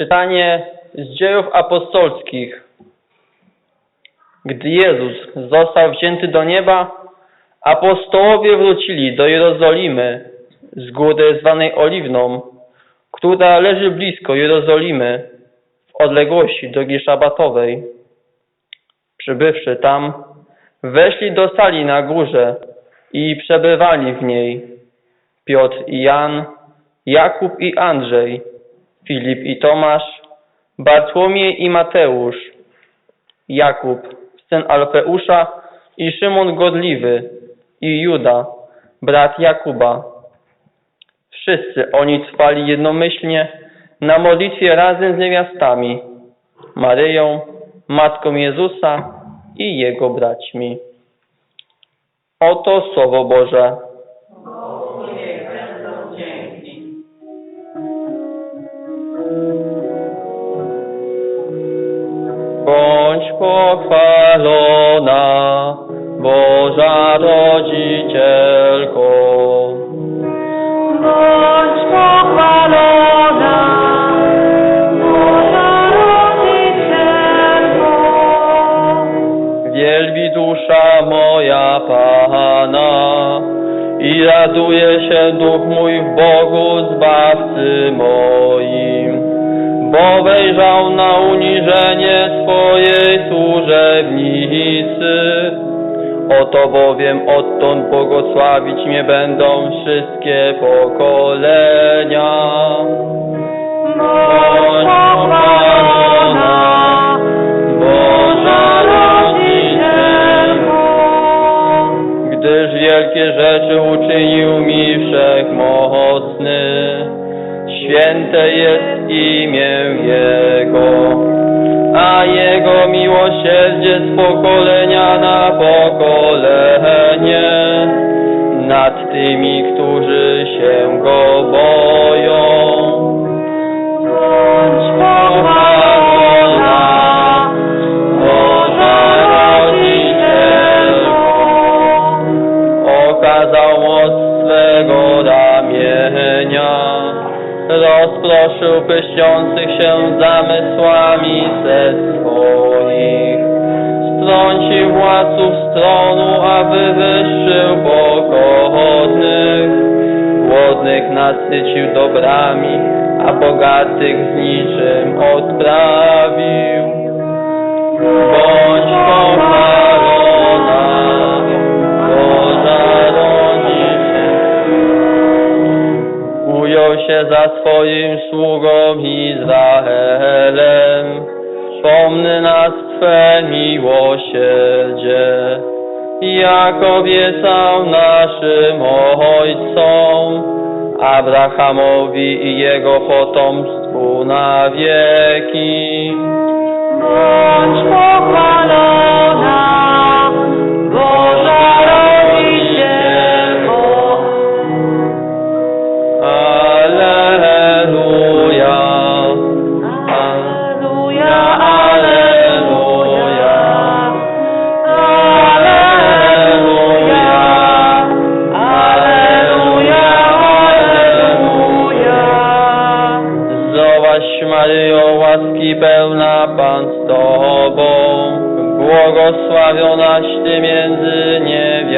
Czytanie z dziejów apostolskich. Gdy Jezus został wzięty do nieba, apostołowie wrócili do Jerozolimy z góry zwanej Oliwną, która leży blisko Jerozolimy w odległości drogi szabatowej. Przybywszy tam, weszli do sali na górze i przebywali w niej Piotr i Jan, Jakub i Andrzej, Filip i Tomasz, Bartłomiej i Mateusz, Jakub, syn Alfeusza i Szymon Godliwy i Juda, brat Jakuba. Wszyscy oni trwali jednomyślnie na modlitwie razem z niewiastami, Maryją, matką Jezusa i jego braćmi. Oto Słowo Boże. Pochwalona, Boża Rodzicielko. Bądź pochwalona, Boża Rodzicielko. Wielbi dusza moja Pana i raduje się duch mój w Bogu Zbawcy moim, bo wejrzał na uniżenie Oto bowiem odtąd błogosławić mnie będą wszystkie pokolenia. Bądź pochwalona, Boża Rodzicielko. gdyż wielkie rzeczy uczynił mi wszechmocny. Święte jest imię Jego, Jego miłosierdzie z pokolenia na pokolenie. Nad tymi, którzy się Go boją. Okazał moc swego ramienia, rozproszył pyszczących się zamysłami władców stronu, a wywyższył pokornych, głodnych nasycił dobrami, a bogatych z niczym odprawił. Bądź pochwalona, Boża Rodzicielko. Ujął się za swoim sługą Izraelem, pomny nas Twe miłosierdzie, jak obiecał naszym ojcom, Abrahamowi i jego potomstwu na wieki. Bądź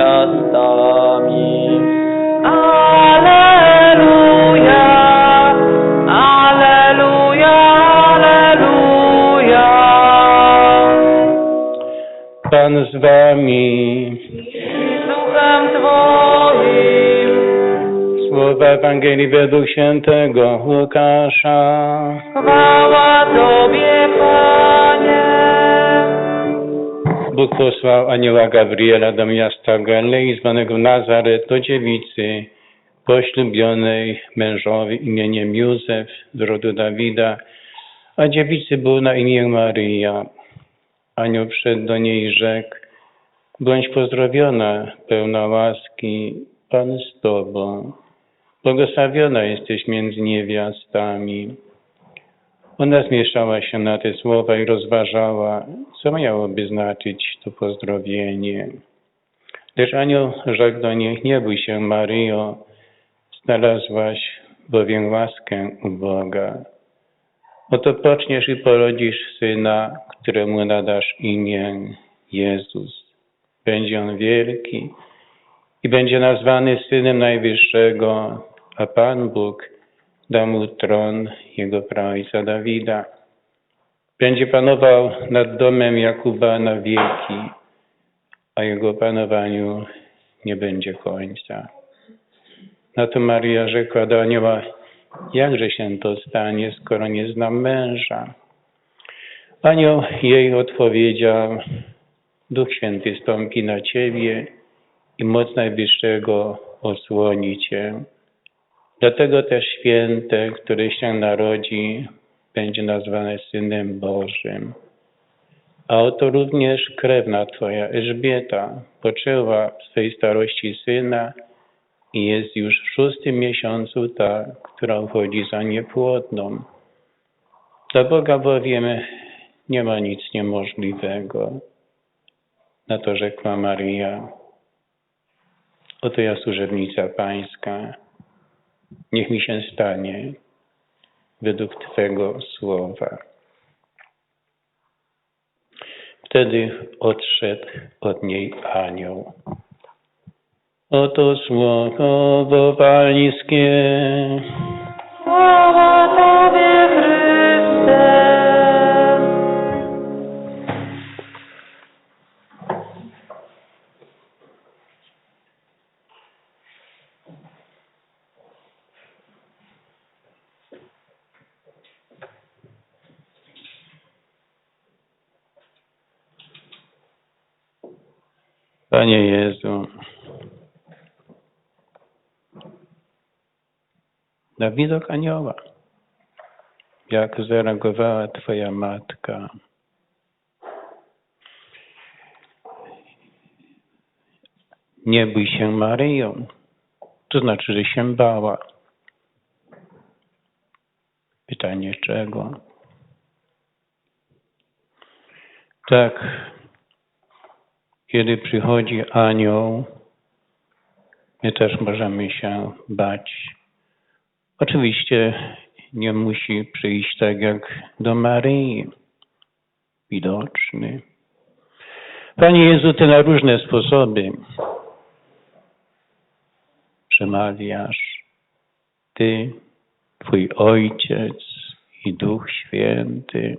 niewiastami. Alleluja, Alleluja, Alleluja. Pan z wami. Duchem Twoim, Słowa Ewangelii według świętego Łukasza. chwała Tobie, Panie. Bóg posłał anioła Gabriela do miasta Galilei zwanego Nazaret do dziewicy poślubionej mężowi imieniem Józef z rodu Dawida, a dziewicy był na imię Maryja. Anioł wszedł do niej i rzekł, bądź pozdrowiona, pełna łaski, Pan z Tobą. Błogosławiona jesteś między niewiastami. Ona zmieszała się na te słowa i rozważała, co miałoby znaczyć to pozdrowienie. Lecz anioł rzekł do niej, nie bój się Maryjo, znalazłaś bowiem łaskę u Boga. Oto poczniesz i porodzisz syna, któremu nadasz imię Jezus. Będzie on wielki i będzie nazwany synem Najwyższego, a Pan Bóg da mu tron jego praojca Dawida. Będzie panował nad domem Jakuba na wieki, a jego panowaniu nie będzie końca. Na to Maria rzekła do anioła, jakże się to stanie, skoro nie znam męża? Anioł jej odpowiedział, Duch Święty stąpi na ciebie i moc Najwyższego osłoni cię. Dlatego też święte, które się narodzi, będzie nazwane Synem Bożym. A oto również krewna Twoja Elżbieta poczęła w swej starości syna i jest już w szóstym miesiącu ta, która uchodzi za niepłodną. Dla Boga bowiem nie ma nic niemożliwego. Na to rzekła Maria. Oto ja służebnica Pańska. Niech mi się stanie według Twego słowa. Wtedy odszedł od niej anioł. Oto słowo Pańskie. Panie Jezu, na widok anioła, jak zareagowała Twoja matka, nie bój się Maryją, to znaczy, że się bała. Pytanie czego? Tak, kiedy przychodzi anioł, my też możemy się bać. Oczywiście nie musi przyjść tak jak do Maryi, widoczny. Panie Jezu, Ty na różne sposoby przemawiasz. Ty, Twój Ojciec i Duch Święty.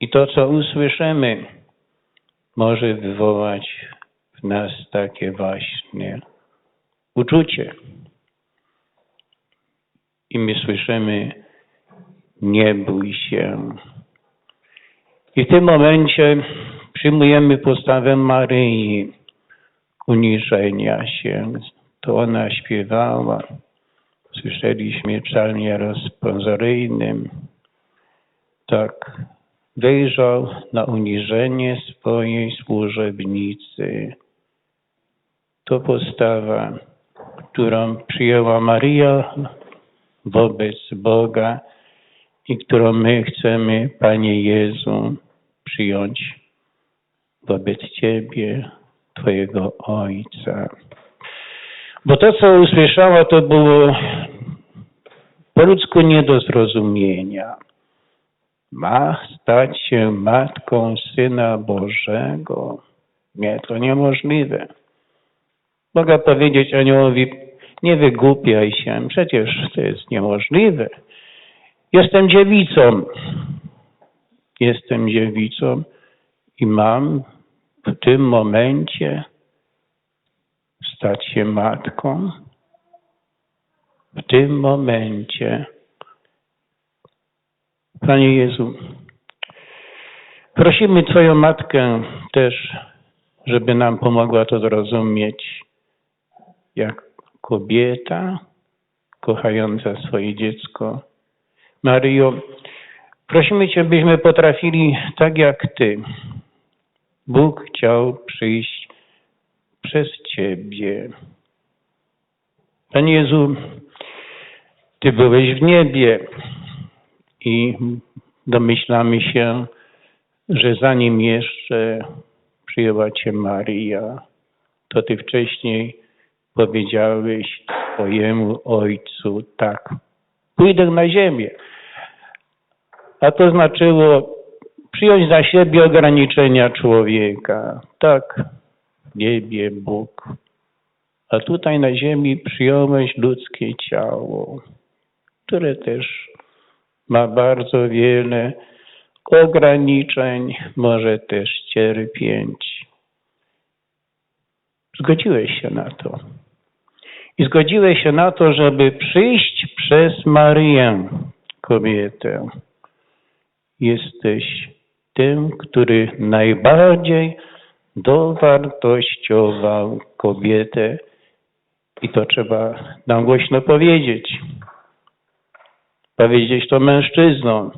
I to, co usłyszymy, może wywołać w nas takie właśnie uczucie. I my słyszymy, nie bój się. I w tym momencie przyjmujemy postawę Maryi, uniżenia się. To ona śpiewała. Słyszeliśmy psalmie rozpozoryjnym. Tak, wyjrzał na uniżenie swojej służebnicy. To postawa, którą przyjęła Maria wobec Boga i którą my chcemy, Panie Jezu, przyjąć wobec Ciebie, Twojego Ojca. Bo to, co usłyszała, to było po ludzku nie do zrozumienia ma stać się matką Syna Bożego. Nie, to niemożliwe. Mogę powiedzieć aniołowi, nie wygłupiaj się, przecież to jest niemożliwe. Jestem dziewicą. Jestem dziewicą i mam w tym momencie stać się matką. W tym momencie Panie Jezu, prosimy Twoją Matkę też, żeby nam pomogła to zrozumieć, jak kobieta kochająca swoje dziecko. Maryjo, prosimy Cię, byśmy potrafili tak jak Ty. Bóg chciał przyjść przez Ciebie. Panie Jezu, Ty byłeś w niebie i domyślamy się, że zanim jeszcze przyjęła Cię Maria, to Ty wcześniej powiedziałeś swojemu Ojcu, tak, pójdę na ziemię. A to znaczyło przyjąć na siebie ograniczenia człowieka. Tak, niebie Bóg. A tutaj na ziemi przyjąłeś ludzkie ciało, które też ma bardzo wiele ograniczeń, może też cierpieć. Zgodziłeś się na to. I zgodziłeś się na to, żeby przyjść przez Maryję, kobietę. Jesteś tym, który najbardziej dowartościował kobietę i to trzeba nam głośno powiedzieć. Powiedzieć to mężczyznom.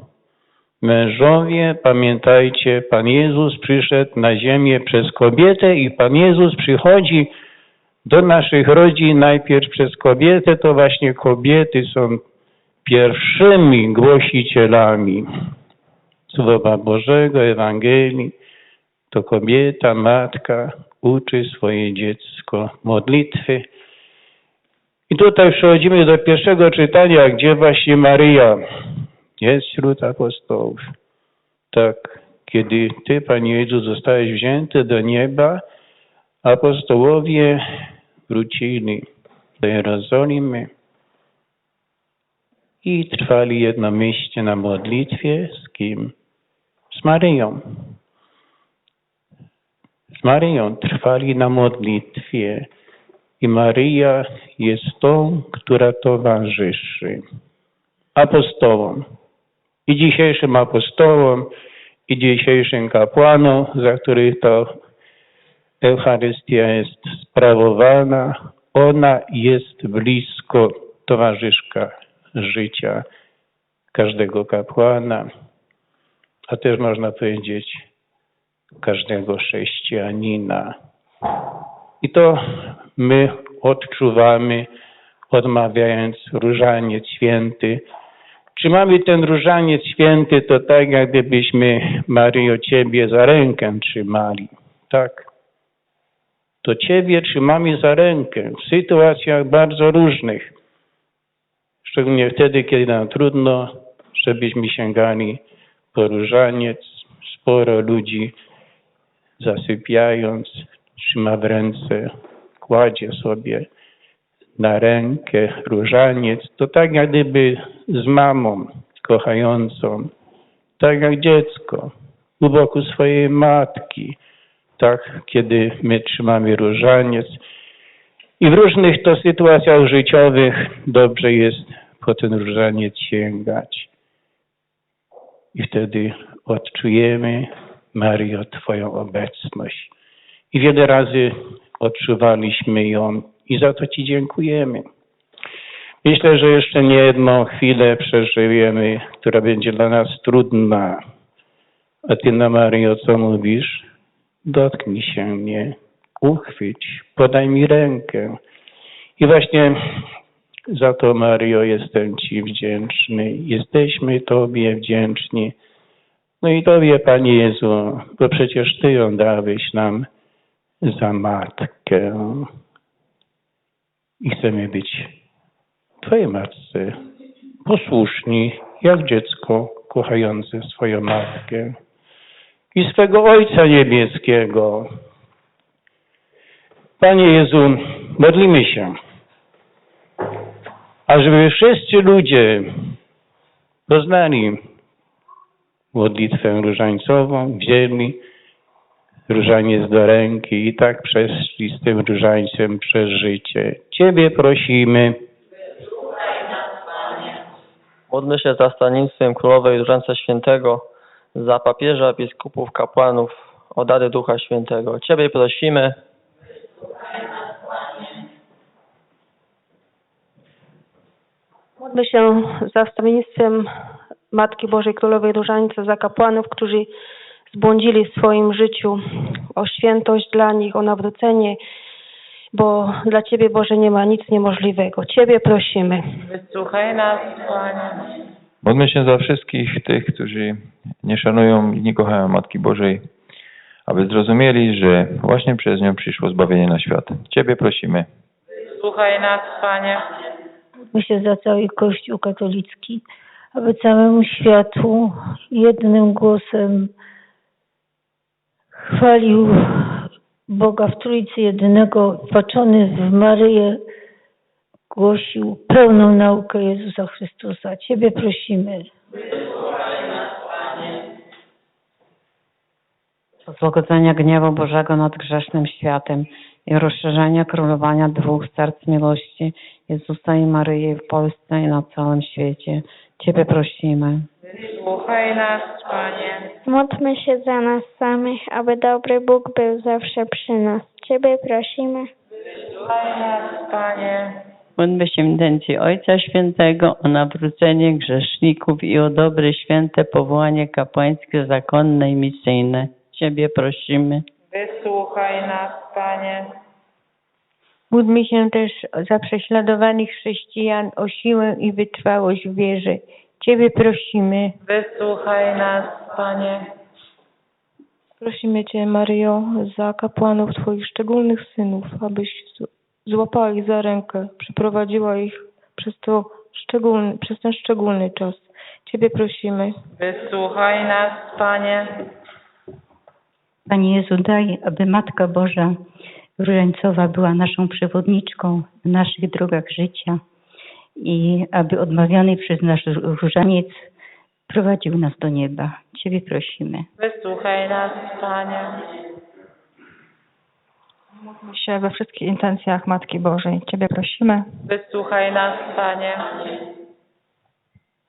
Mężowie, pamiętajcie, Pan Jezus przyszedł na ziemię przez kobietę i Pan Jezus przychodzi do naszych rodzin najpierw przez kobietę, to właśnie kobiety są pierwszymi głosicielami Słowa Bożego, Ewangelii. To kobieta, matka uczy swoje dziecko modlitwy. I tutaj przechodzimy do pierwszego czytania, gdzie właśnie Maryja jest wśród apostołów. Tak, kiedy Ty, Panie Jezu, zostałeś wzięty do nieba, apostołowie wrócili do Jerozolimy i trwali jednomyślnie na modlitwie z kim? Z Maryją. Z Maryją trwali na modlitwie i Maryja jest tą, która towarzyszy apostołom. I dzisiejszym apostołom, i dzisiejszym kapłanom, za których to Eucharystia jest sprawowana, ona jest blisko towarzyszka życia każdego kapłana, a też można powiedzieć każdego chrześcijanina. I to my odczuwamy, odmawiając różaniec święty. Trzymamy ten różaniec święty, to tak jak gdybyśmy Maryjo Ciebie za rękę trzymali. Tak. To Ciebie trzymamy za rękę w sytuacjach bardzo różnych. Szczególnie wtedy, kiedy nam trudno, żebyśmy sięgali po różaniec. Sporo ludzi zasypiając trzyma w ręce, kładzie sobie na rękę różaniec. To tak jak gdyby z mamą kochającą, tak jak dziecko u boku swojej matki. Tak, kiedy my trzymamy różaniec. I w różnych to sytuacjach życiowych dobrze jest po ten różaniec sięgać. I wtedy odczujemy, Mario, Twoją obecność. I wiele razy odczuwaliśmy ją i za to Ci dziękujemy. Myślę, że jeszcze nie jedną chwilę przeżyjemy, która będzie dla nas trudna. A Ty na Mario, co mówisz? Dotknij się mnie, uchwyć, podaj mi rękę. I właśnie za to, Mario, jestem Ci wdzięczny. Jesteśmy Tobie wdzięczni. No i Tobie, Panie Jezu, bo przecież Ty ją dałeś nam za matkę. I chcemy być Twojej matce posłuszni, jak dziecko kochające swoją matkę i swego Ojca Niebieskiego. Panie Jezu, modlimy się, ażeby wszyscy ludzie poznali modlitwę różańcową, wzięli różaniec do ręki i tak przeszli z tym różańcem przez życie. Ciebie prosimy. Módlmy się za stanictwem Królowej Różańca Świętego, za papieża, biskupów, kapłanów, o dary Ducha Świętego. Ciebie prosimy. Módlmy się za wstawiennictwem Matki Bożej Królowej Różańca, za kapłanów, którzy zbłądzili w swoim życiu, o świętość dla nich, o nawrócenie, bo dla Ciebie, Boże, nie ma nic niemożliwego. Ciebie prosimy. Wysłuchaj nas, Panie. Módlmy się za wszystkich tych, którzy nie szanują i nie kochają Matki Bożej, aby zrozumieli, że właśnie przez nią przyszło zbawienie na świat. Ciebie prosimy. Słuchaj nas, Panie. Módlmy się za cały Kościół katolicki, aby całemu światu jednym głosem chwalił Boga w Trójcy Jedynego, wpatrzony w Maryję, głosił pełną naukę Jezusa Chrystusa. Ciebie prosimy. Złagodzenia gniewu Bożego nad grzesznym światem i rozszerzenia królowania dwóch serc miłości Jezusa i Maryi w Polsce i na całym świecie. Ciebie prosimy. Słuchaj nas, Panie. Módlmy się za nas samych, aby dobry Bóg był zawsze przy nas. Ciebie prosimy. Słuchaj nas, Panie. Módlmy się intencji Ojca Świętego o nawrócenie grzeszników i o dobre święte powołanie kapłańskie, zakonne i misyjne. Ciebie prosimy. Wysłuchaj nas, Panie. Módlmy się też za prześladowanych chrześcijan o siłę i wytrwałość w wierze. Ciebie prosimy. Wysłuchaj nas, Panie. Prosimy Cię, Maryjo, za kapłanów Twoich szczególnych synów, abyś złapała ich za rękę, przeprowadziła ich przez, to szczególny, przez ten szczególny czas. Ciebie prosimy. Wysłuchaj nas, Panie. Panie Jezu, daj, aby Matka Boża Różańcowa była naszą przewodniczką w naszych drogach życia i aby odmawiany przez nasz różaniec prowadził nas do nieba. Ciebie prosimy. Wysłuchaj nas, Panie. Módlmy się we wszystkich intencjach Matki Bożej. Ciebie prosimy. Wysłuchaj nas, Panie.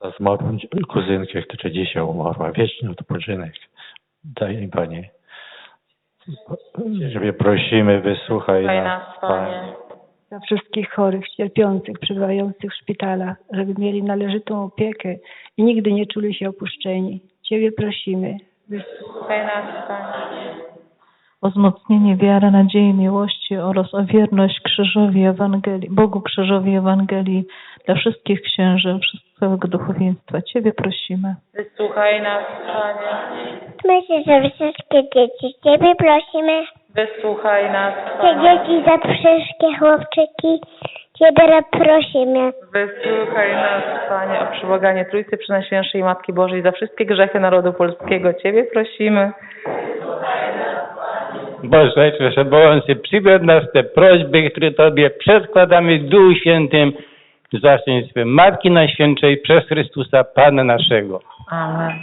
za zmarłą kuzynkę, która dzisiaj umarła. Wieczny odpoczynek. Daj im, Panie. Ciebie prosimy, wysłuchaj Wysłuchaj nas, nas, Panie. Za wszystkich chorych, cierpiących, przebywających w szpitalach, żeby mieli należytą opiekę i nigdy nie czuli się opuszczeni. Ciebie prosimy. Wysłuchaj nas, Panie. O wzmocnienie wiary, nadziei, miłości oraz o wierność krzyżowi Ewangelii, Bogu krzyżowi Ewangelii dla wszystkich księży, całego duchowieństwa. Ciebie prosimy. Wysłuchaj nas, Panie. Się za wszystkie dzieci. Ciebie prosimy. Wysłuchaj nas, Za Panie. dzieci, za wszystkie chłopczyki. Ciebie prosimy. Wysłuchaj nas, Panie, o przybłaganie Trójcy Przenajświętszej Matki Bożej za wszystkie grzechy narodu polskiego. Ciebie prosimy. Boże, przebłący, przywiedz nas te prośby, które Tobie przedkładamy w Duchu Świętym, w zastępstwie Matki Najświętszej przez Chrystusa Pana naszego. Amen.